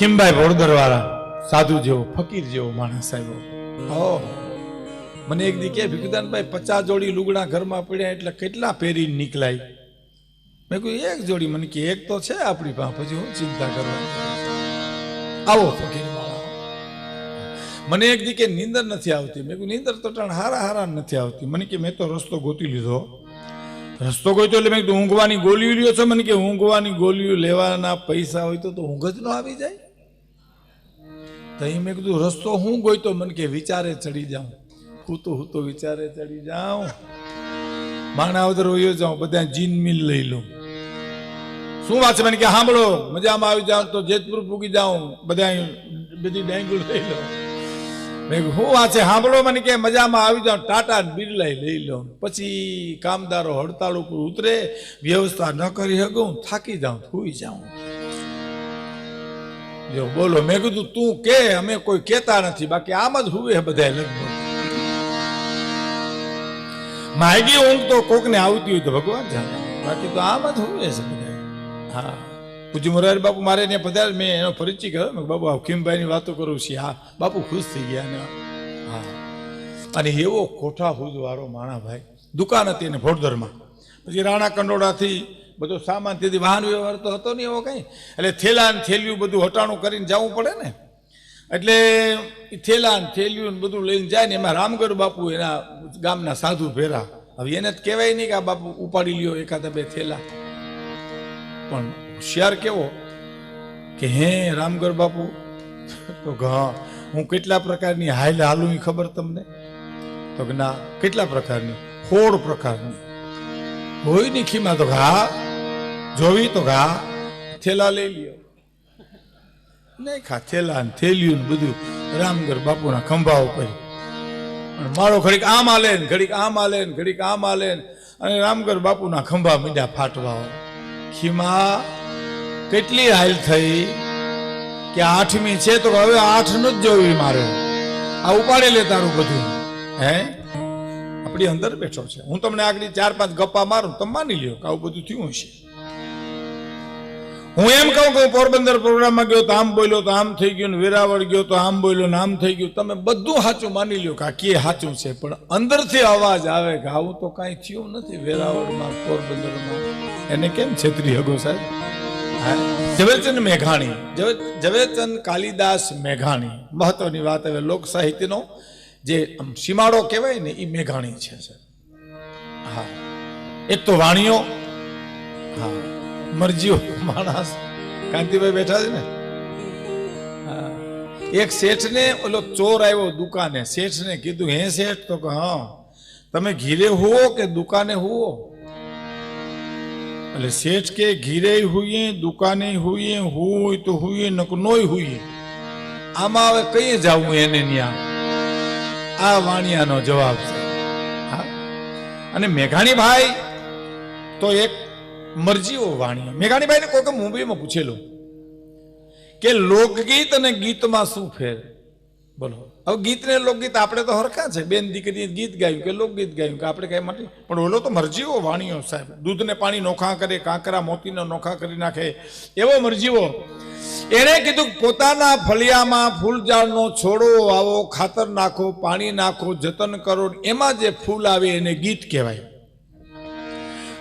ખીમભાઈ ભોળદર વાળા સાધુ જેવો, ફકીર જેવો માણસ ઓહો. મને એક દી કે, ભીખુદાનભાઈ, પચાસ જોડી લુગડા ઘરમાં પડ્યા એટલે કેટલા પહેરીને નીકળાય? મેં કહ્યું, એક જોડી. મને કે, એક તો છે આપણી પાસે. પછી હું ચિંતા કરવા આવો ફકીર મને એક દી કે, નીંદર નથી આવતી. મેં નીંદર તો ટાણ હારા હારા નથી આવતી. મને કે, મેં તો રસ્તો ગોતી લીધો. રસ્તો ગોત્યો એટલે મેં ઊંઘવાની ગોલીઓ લ્યો છો? મને કે, ઊંઘવાની ગોલીઓ લેવાના પૈસા હોય તો ઊંઘ જ ન આવી જાય. તો અહીં મેં કીધું, રસ્તો હું ગોઈતો મને કે વિચારે ચડી જાઉં. હું તો વિચારે ચડી જાઉં. માણાવદર વયો જાઉં બધા જીન મિલ લઈ લઉં. શું વાત છે? મને કે સાંભળો, મજામાં આવી જાઉં તો જેતપુર પૂગી જાઉં બધા બધી ડેંગુલ લઈ લઉં. મેં હું વાત છે? સાંભળો, મને કે મજામાં આવી જાઉં, ટાટા બિરલાઈ લઈ લઉં. પછી કામદારો હડતાળ ઉપર ઉતરે, વ્યવસ્થા ન કરી શકું, થાકી જાઉં, સુઈ જાઉં. જો બોલો, મેં કીધું, તું કે, અમે કોઈ કેતા નથી. બાકી આમ જ હુવે બધા લગભગ. માયગી ઊંઘ તો કોકને આવતી હોય તો ભગવાન જાણે. બાકી તો આમ જ હુવે છે બધા હા. પૂજી મોરારી બાપુ, મારે ત્યાં પધાર. મેં એનો પરિચય કર્યો. મેં બાપુ હકીમભાઈની વાતો કરું છું. હા. બાપુ ખુશ થઈ ગયા હા. અને એવો કોઠા વાળો માણા ભાઈ દુકાન હતી એને ભોડધરમાં પછી રાણા કંડોળાથી બધો સામાન તેથી વાહન વ્યવહાર તો હતો નહીં એવો કંઈ. એટલે થેલા ને થેલિયું બધું હટાણું કરીને જવું પડે ને. એટલે થેલા ને થેલિયું ને બધું લઈને જાય ને એમાં રામગઢ બાપુ એના ગામના સાધુ ભેરા. હવે એને જ કહેવાય નહીં કે આ બાપુ ઉપાડી લ્યો એકાદા બે થેલા. પણ હોશિયાર કેવો કે હે રામગઢ બાપુ, તો ઘા હું કેટલા પ્રકારની હાલ હાલું ખબર તમને? તો કે ના, કેટલા પ્રકારની? હોળ પ્રકારની. હોયની ખીમા, તો ઘા જોવી તો ઘા, થેલા લઈ લ્યો. નહીં ખા થેલા ને થેલ્યું ને બધું રામગર બાપુના ખંભા ઉપર અને મારો ઘડીક આમ આલે ને, ઘડીક આમ આલે ને, ઘડીક આમ આલે ને, અને રામગર બાપુના ખંભા મીંડા ફાટવા ખીમા, કેટલી હાલ થઈ કે આઠમી છે તો હવે આઠનું જ જોવી મારે. આ ઉપાડી લે તારું બધું. હે? આપણી અંદર બેઠો છે. હું તમને આગળ ચાર પાંચ ગપ્પા મારું તમે માની લ્યો કે આવું બધું થયું છે હું એમ કહું કે હું પોરબંદર પ્રોગ્રામમાં ગયો તો આમ બોલ્યો તો આમ થઈ ગયું વેરાવળ ગયો તો આમ બોલ્યો ને થઈ ગયું. તમે બધું સાચું માની લ્યો કે સાચું છે, પણ અંદરથી અવાજ આવે કે આવું તો કાંઈ થયું નથી વેરાવળમાં, પોરબંદરમાં. એને કેમ છેતરી હગો સાહેબ? ઝવેરચંદ મેઘાણી ઝવેરચંદ કાલિદાસ મેઘાણી. મહત્વની વાત હવે લોક સાહિત્યનો જે સીમાડો કહેવાય ને એ મેઘાણી છે, સાહેબ. હા. એક તો વાણીઓ, હા. મરજીઓ. માણસ કાંતિભાઈ બેઠા છે ને? એક એક શેઠને ઓલો ચોર આવ્યો દુકાને. શેઠને કીધું, હે શેઠ? તો કે હા. તમે ઘીરે હોવો કે દુકાને હોવો? એટલે શેઠ કે, ઘીરે હોઈએ, દુકાને હોઈએ, હોય તો હુઈએ નક નોય હોઈએ. આમાં હવે કઈ જાવું એને ન્યા? આ વાણિયાનો જવાબ છે. અને મેઘાણી ભાઈ તો એક મરજીઓ વાણીઓ. મેઘાણીભાઈને કોઈ મુંબઈમાં પૂછેલું કે લોકગીત અને ગીતમાં શું ફેર? બોલો. હવે ગીત ને લોકગીત આપણે તો હરખા છે. બેન દીકરી ગીત ગાયું કે લોકગીત ગાયું કે આપણે કઈ માટે? પણ ઓલો તો મરજીઓ વાણીઓ સાહેબ. દૂધને પાણી નોખા કરે, કાંકરા મોતીને નોખા કરી નાખે. એવો મરજીઓ. એણે કીધું પોતાના ફળિયામાં ફૂલઝાડનો છોડો આવો ખાતર નાખો, પાણી નાખો, જતન કરો. એમાં જે ફૂલ આવે એને ગીત કહેવાય.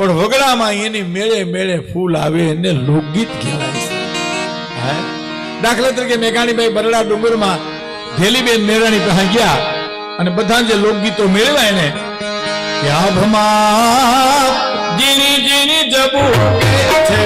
પણ વગડામાં એની મેળે મેળે ફૂલ આવે એને લોકગીત કહેવાય છે? દાખલા તરીકે મેઘાણીભાઈ બરડા ડુંગરમાં ઢેલીબેન મેરાણી પાસે ગયા અને બધા જે લોકગીતો મેળવ્યા એને ક્યાં ભમા જીની જીની જબુ છે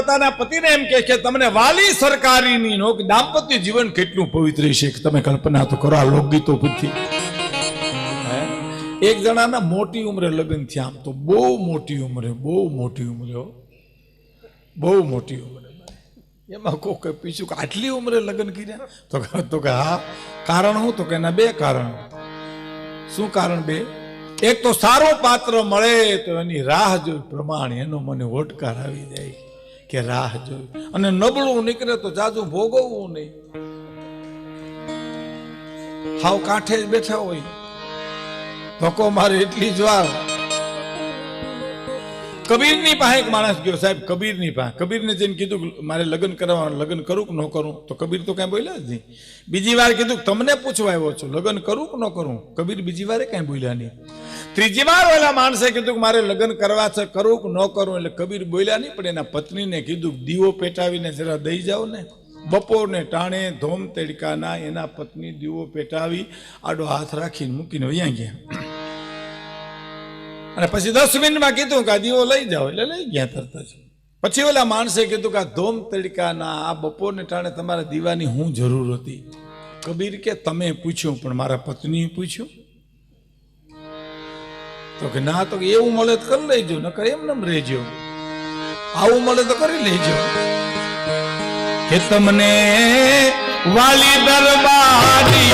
પોતાના પતિને એમ કહે છે તમને વાલી સરકારીની નોક દાંપત્ય જીવન કેટલું પવિત્ર છે કે તમે કલ્પના તો કરો આ લોકગીતો પરથી. એક જણાના મોટી ઉંમરે લગ્ન થયા આમ તો બહુ મોટી ઉંમરે, બહુ મોટી ઉંમરે. બહુ મોટી ઉંમરે. એમાં કોક પીછું કે આટલી ઉંમરે લગ્ન કર્યા? તો તો કે હા. કારણ હું? તો કે એના બે કારણ. શું કારણ બે? એક તો સારો પાત્ર મળે તો એની રાહ જોઈ પ્રમાણ એનો મને ઓટકાર આવી જાય. કે રાહ જોઈ. અને નબળું નીકળે તો જાજુ ભોગવવું નહીં. હાવ કાંઠે જ બેઠા હોય. ધોકો મારે એટલી જ વાર. કબીરની પાસે એક માણસ ગયો, સાહેબ, કબીરની પાસે. કબીરને જઈને કીધું મારે લગ્ન કરવા લગ્ન કરું કે ન કરું? તો કબીર તો કાંઈ બોલ્યા જ નહીં. બીજી વાર કીધું તમને પૂછવા આવ્યો છું, લગ્ન કરું કે ન કરું? કબીર બીજી વારે કાંઈ બોલ્યા નહીં. ત્રીજી વાર ઓલા માણસે કીધું કે મારે લગ્ન કરવા છે કરવું કે ન કરું એટલે કબીર બોલ્યા નહીં, પણ એના પત્નીને કીધું દીવો પેટાવીને જરા દઈ જાઓ ને. બપોરને ટાણે ધોમ તેડકાના એના પત્ની દીવો પેટાવી, આડો હાથ રાખીને મૂકીને અહીંયા ગયા. અને પછી દસ મિનિટમાં કીધું કે આ દીવો લઈ જાઓ, એટલે લઈ ગયા તરત જ. પછી ઓલા માણસે કીધું કે આ ધોમ તડકાના, આ બપોરને ટાણે તમારા દીવાની હું જરૂર હતી. કબીર કે, તમે પૂછ્યું, પણ મારા પત્નીએ પૂછ્યું. તો કે ના, તો એવું મળે તો કરી લેજો, નકર એમ નમ રહેજો. આવું મળે તો કરી લેજો. કે તમને વાલી દરબારી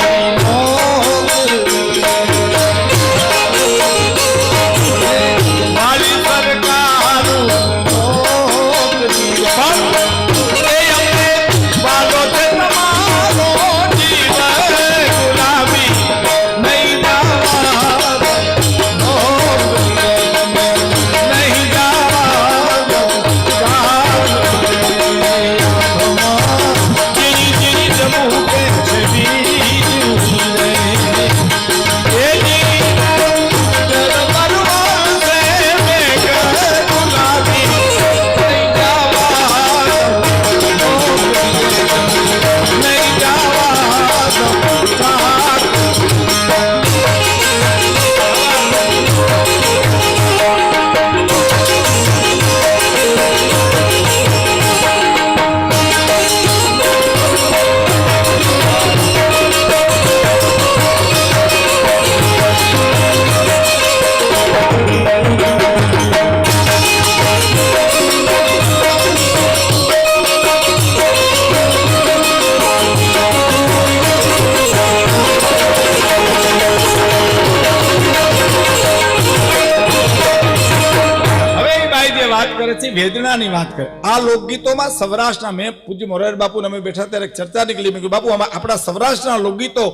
વેદનાની વાત કરે. આ લોકગીતોમાં સૌરાષ્ટ્રના, મેં પૂજ્ય મોરારી બાપુ અમે બેઠા ત્યારે ચર્ચા નીકળી. મેં બાપુ આપણા સૌરાષ્ટ્રના લોકગીતો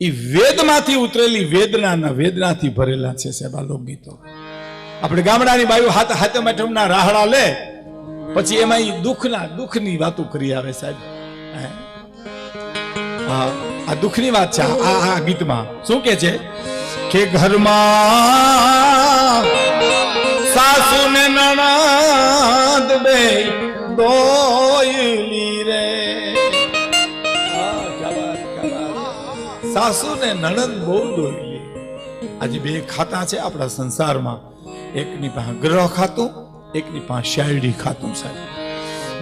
એ વેદમાંથી ઉતરેલી વેદનાના વેદનાથી ભરેલા છે સાહેબ આ લોકગીતો. આપણે ગામડાની બાયુ હાથ હાથે મેઠમના રાહડા લે, પછી એમાં એ દુઃખના, દુઃખની વાતો કરી આવે સાહેબ. આ દુઃખની વાત છે આ આ ગીતમાં. શું કે છે? કે ઘરમાં સાસુ ને નણદ બે દોયલી રે. સાસુ ને નણંદ બહુ દોયલી. આજે બે ખાતા છે આપણા સંસારમાં. એકની પાસે ગ્રહ ખાતું, એકની પાસે શાયરી ખાતું સાહેબ.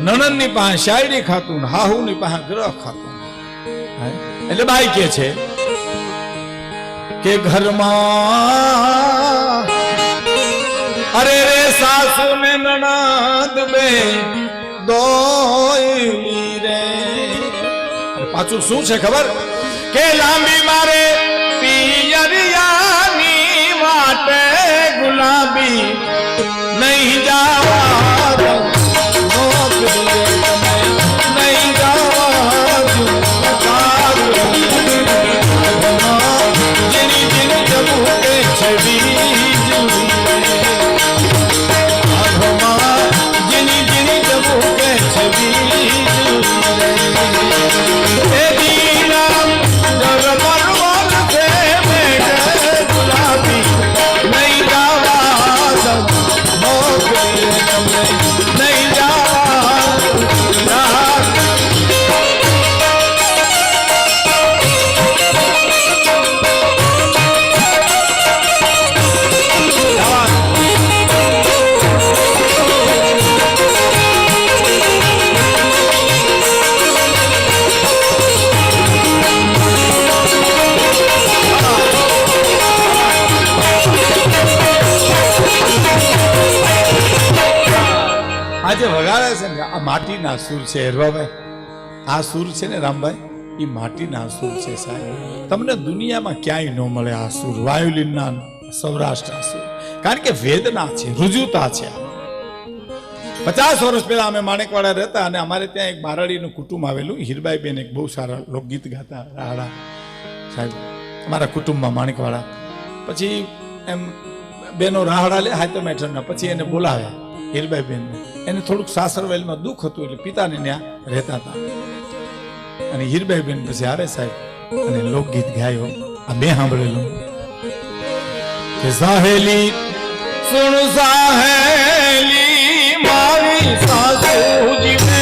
નણંદની પાસે શાયરી ખાતું હાહુ હાહુની પાસે ગ્રહ ખાતું. એટલે બાઈ કે છે કે ઘરમાં અરે રે સાસુ ને નણંદ બે દોયલી રે પાછું શું છે ખબર? કે લાંબી મારે પિયરિયાની વાટે ગુલાબી નહીં જાવા છે ને, આ માટીના સુર છે, હેરવાભાઈ. આ સુર છે ને, રામભાઈ, એ માટીના સુર છે સાહેબ. તમને દુનિયામાં ક્યાંય ન મળે આ સુર, વાયોલિનના સૌરાષ્ટ્રના સુર. કારણ કે વેદના છે, રુજુતા છે પચાસ વર્ષ પહેલા અમે માણેકવાડા રહેતા અને અમારે ત્યાં એક બારડીનું કુટુંબ આવેલું હીરબાઈ બેન એક બહુ સારા લોકગીત ગાતા, રાડા. સાહેબ, અમારા કુટુંબમાં માણેકવાડા. પછી એમ, બેનો રાહડા લે હાથમ હેઠળના પછી એને બોલાવ્યા. હીરબાઈ બેનને એને થોડુંક સાસરવેલમાં દુઃખ હતું એટલે પિતાને ત્યાં રહેતા હતા. અને હીરબાઈ બેન પછી આવે સાહેબ અને લોકગીત ગાયો. આ મેં સાંભળેલું. કે સાહેલી, સુણ સાહેલી, મારી સાસુજી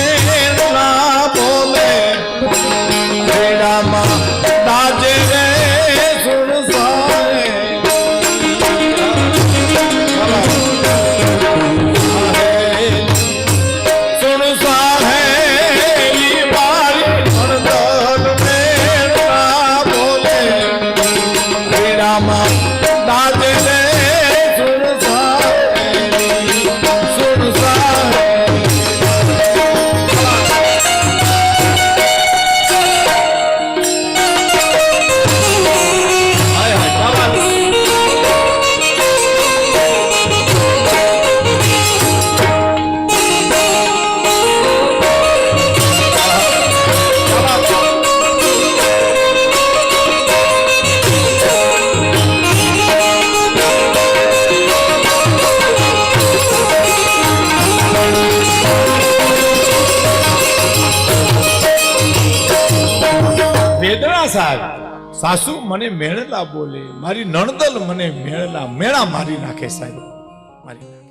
સાસુ મને મેળલા બોલે મારી નણદલ મને મેળલા મેળા મારી નાખે સાહેબ. મારી નાખે.